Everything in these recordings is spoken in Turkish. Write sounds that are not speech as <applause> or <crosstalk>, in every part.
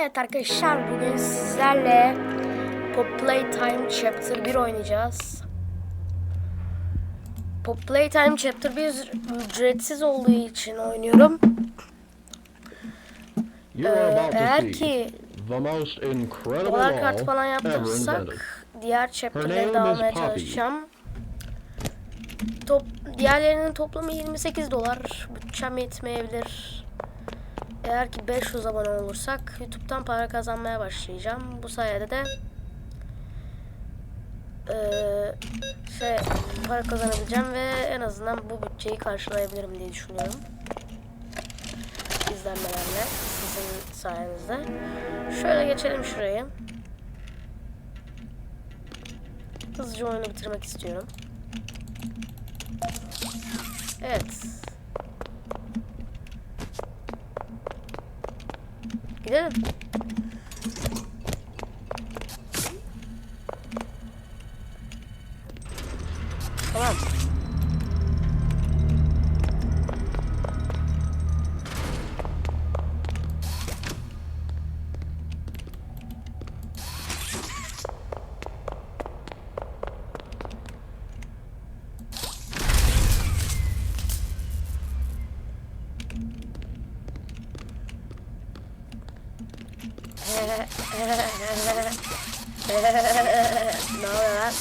Evet arkadaşlar bugün sizlerle Pop Playtime Chapter 1 oynayacağız. Pop Playtime Chapter 1 ücretsiz olduğu için oynuyorum. Ee, eğer ki dolar kart falan yaptırırsak diğer is almaya Poppy. çalışacağım. Top, diğerlerinin toplamı 28 dolar. Bütçem yetmeyebilir. Eğer ki 500 abone olursak YouTube'dan para kazanmaya başlayacağım. Bu sayede de eee, şey para kazanabileceğim ve en azından bu bütçeyi karşılayabilirim diye düşünüyorum. İzlenmelerle sizin sayenizde. Şöyle geçelim şuraya. Hızlıca oyunu bitirmek istiyorum. Evet. Gidelim. Ne oluyor lan?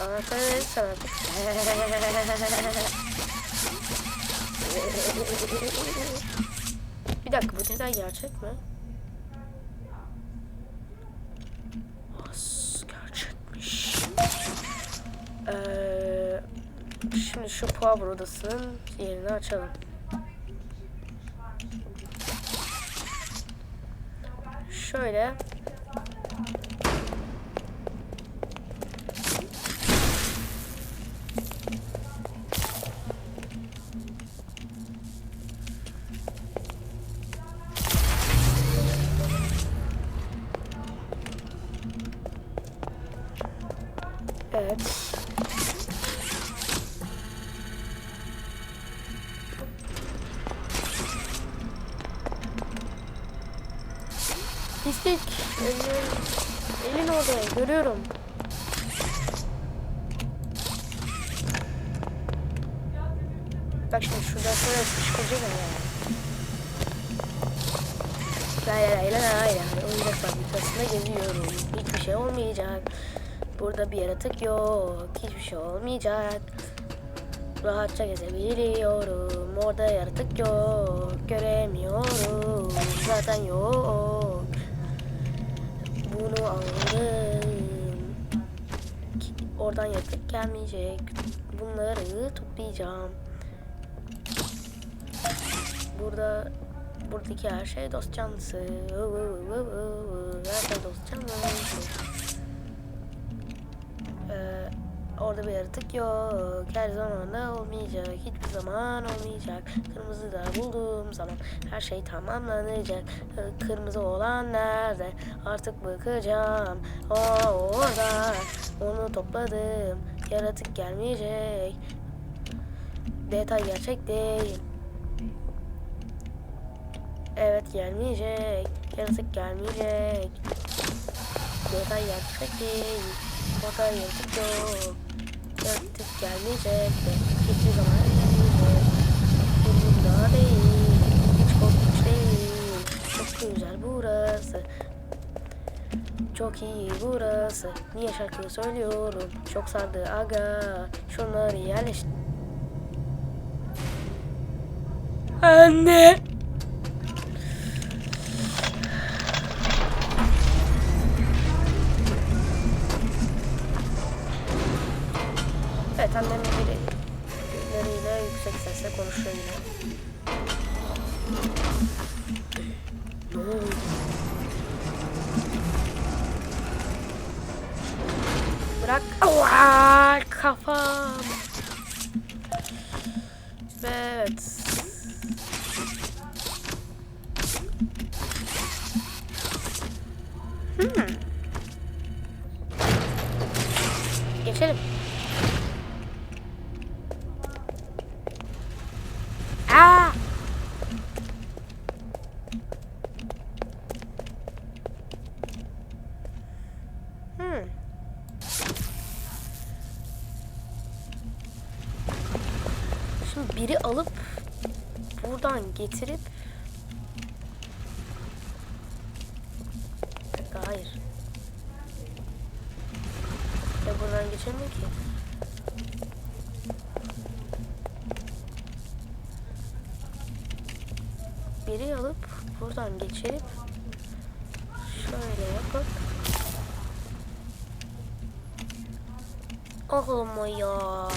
Arkadaşlar artık. Bir dakika bu detay gerçek mi? As, gerçekmiş. Ee, şimdi şu power odasının yerini açalım. Şöyle. Evet. Orada. Görüyorum. Bak şimdi şuradan sonra çıkacak ama. Lay lay lay lay lay. Oyuncak fabrikasında geziyorum. Hiçbir şey olmayacak. Burada bir yaratık yok. Hiçbir şey olmayacak. Rahatça gezebiliyorum. Orada yaratık yok. Göremiyorum. Zaten yok. Bunu. Ki- Oradan yaratık gelmeyecek. Bunları toplayacağım. Burada buradaki her şey dost canlısı. Her şey dost canlısı. Orada bir yaratık yok. Her zaman da olmayacak. Hiçbir zaman olmayacak. Kırmızı da bulduğum zaman her şey tamamlanacak. Ee, Kırmızı olan nerede? Artık bakacağım. O orada. Onu topladım. Yaratık gelmeyecek. Detay gerçek değil. Evet gelmeyecek. Yaratık gelmeyecek. Detay gerçek değil. Orada yaratık yok. Yaratık gelmeyecek hiçbir zaman gelmeyecek. Umurumda değil. Hiç korkunç değil. Çok güzel burası. Çok iyi burası. Niye şarkı söylüyorum? Çok sardı aga. Şunları yerleştir. Anne. Evet annem biri, birileriyle yüksek sesle konuşuyor yine. Bırak. Aa, kafam. Evet. Hmm. Biri alıp buradan getirip hayır. Ya buradan geçemiyor ki. Biri alıp buradan geçirip şöyle yapıp Olma ya.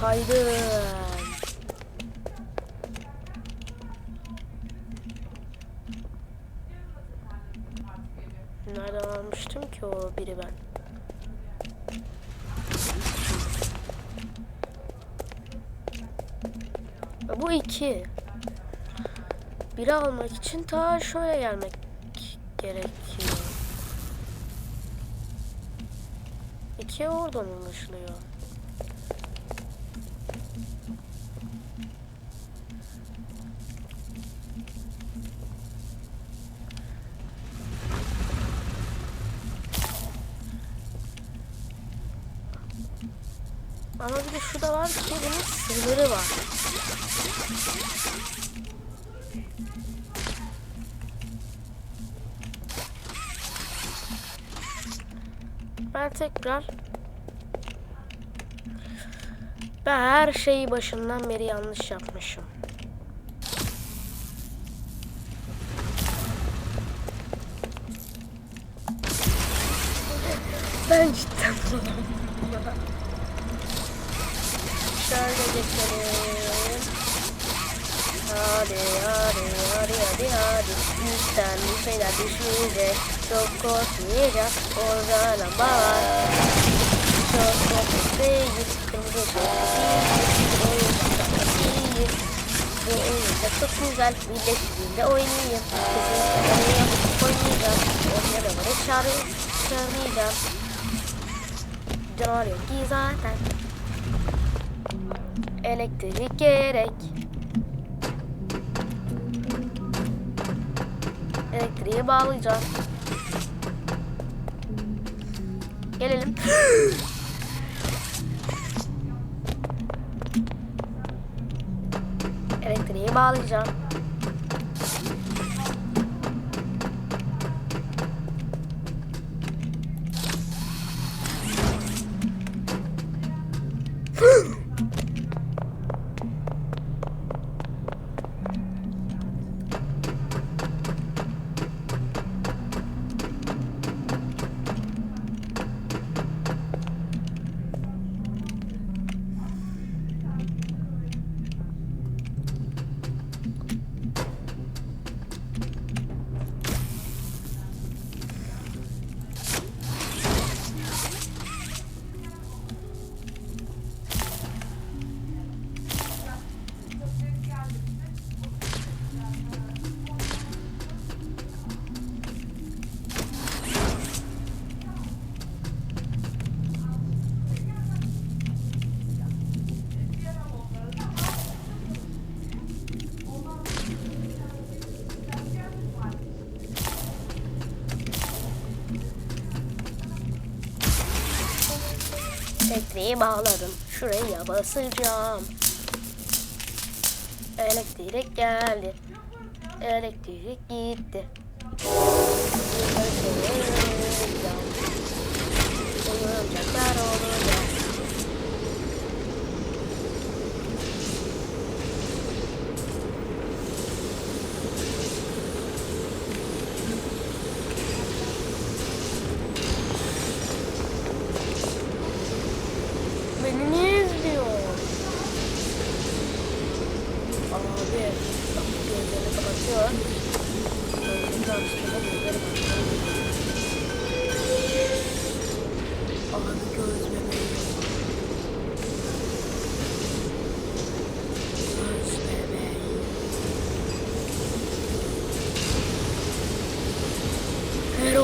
Kaydım. Nereden almıştım ki o biri ben? Bu iki. Biri almak için ta şöyle gelmek gerekiyor. İki oradan ulaşılıyor. Ama da var ki bunun sınırı var. Ben tekrar ben her şeyi başından beri yanlış yapmışım. Ben cidden Şöyle geçelim. Hadi hadi hadi hadi hadi. Üstten bir şeyler düşmeyecek. Çok korkmayacak. Orada lamba var. Çok korkmak değil. Kırmızı. Oyuncak değil. Bu oyuncak çok güzel. Birleştiğinde oynayayım. Kesinlikle oynayacağım. Oynayacağım. Oynayacağım. Çağırmayacağım. Canavar yok ki zaten. Elektrik gerek. Elektriği bağlayacağım. Gelelim. <gasps> Elektriği bağlayacağım. Elektriği bağladım. Şuraya basacağım. Elektrik geldi. Elektrik gitti. Oyuncaklar olacak.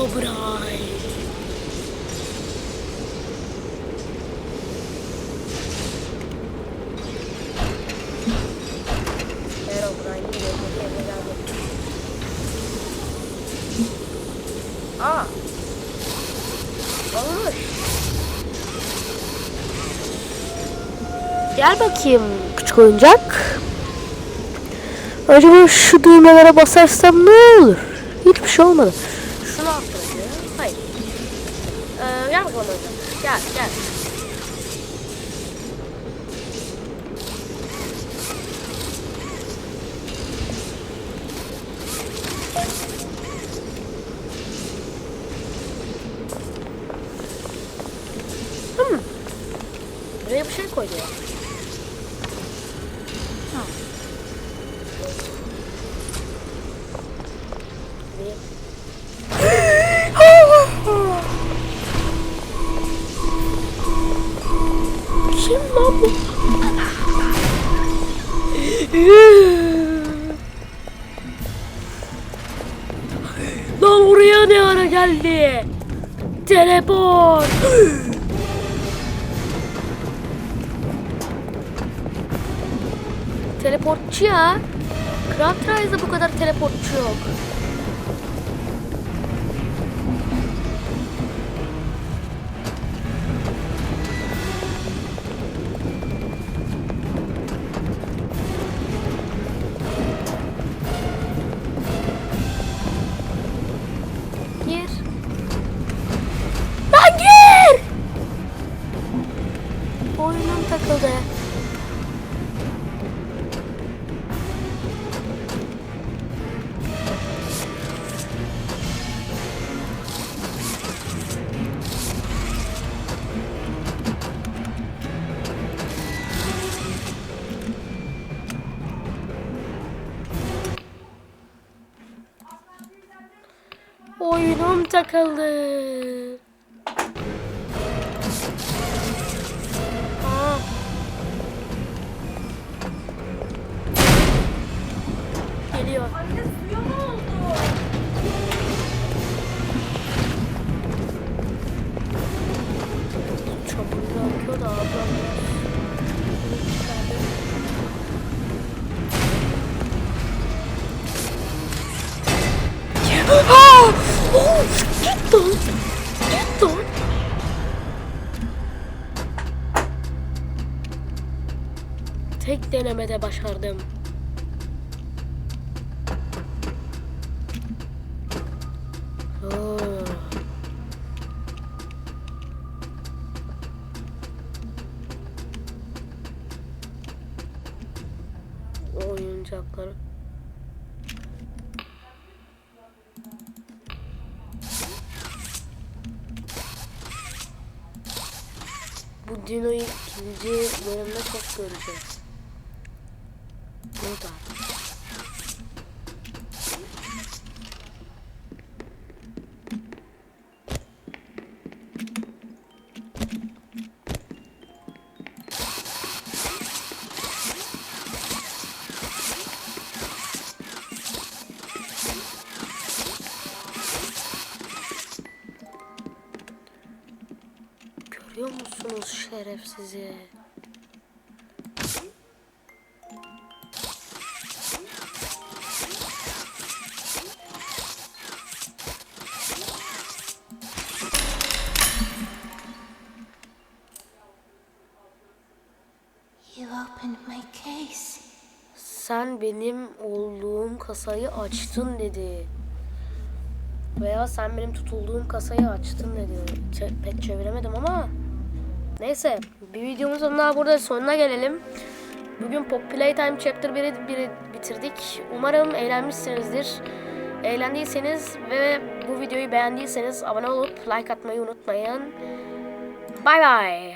Herobrine. Herobrine gidiyor. Aa. Gel bakayım küçük oyuncak. Acaba şu düğmelere basarsam ne olur? Hiçbir şey olmadı. Oyuncak. Gel Teleport. <gasps> Teleportçu ya. Craft bu kadar teleportçu yok. Oyunum takıldı. Oyunum takıldı. Başardım. Oo. Oyuncakları. Bu Dino'yu ikinci bölümde çok göreceğiz. Musunuz şerefsizi? Sen benim olduğum kasayı açtın dedi. Veya sen benim tutulduğum kasayı açtın dedi. Pek çeviremedim ama. Neyse bir videomuzun daha burada sonuna gelelim. Bugün Pop Playtime Chapter 1'i biri bitirdik. Umarım eğlenmişsinizdir. Eğlendiyseniz ve bu videoyu beğendiyseniz abone olup like atmayı unutmayın. Bay bay.